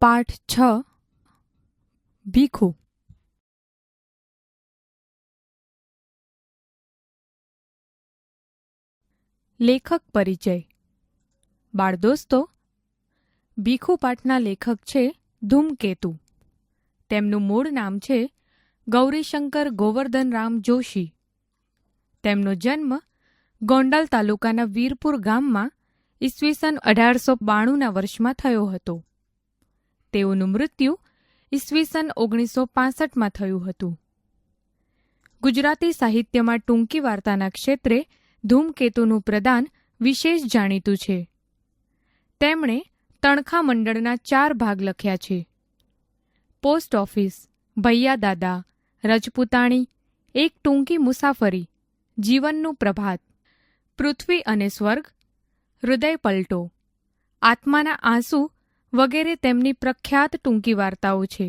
પાઠ છ, ભીખુ. લેખક પરિચય. બાળ દોસ્તો ભીખુ પાઠના લેખક છે ધૂમકેતુ. તેમનું મૂળ નામ છે ગૌરીશંકર ગોવર્ધનરામ જોશી. તેમનો જન્મ ગોંડલ તાલુકાના વીરપુર ગામમાં ઈસવીસન અઢારસો બાણુંના વર્ષમાં થયો હતો. તેઓનું મૃત્યુ ઈસવીસન ઓગણીસો પાસઠમાં થયું હતું. ગુજરાતી સાહિત્યમાં ટૂંકી વાર્તાના ક્ષેત્રે ધૂમકેતુનું પ્રદાન વિશેષ જાણીતું છે. તેમણે તણખા મંડળના ચાર ભાગ લખ્યા છે. પોસ્ટ ઓફિસ ભૈયા દાદા રજપૂતાણી, એક ટૂંકી મુસાફરી, જીવનનું પ્રભાત, પૃથ્વી અને સ્વર્ગ, હૃદય પલટો, આત્માના આંસુ વગેરે તેમની પ્રખ્યાત ટૂંકી વાર્તાઓ છે.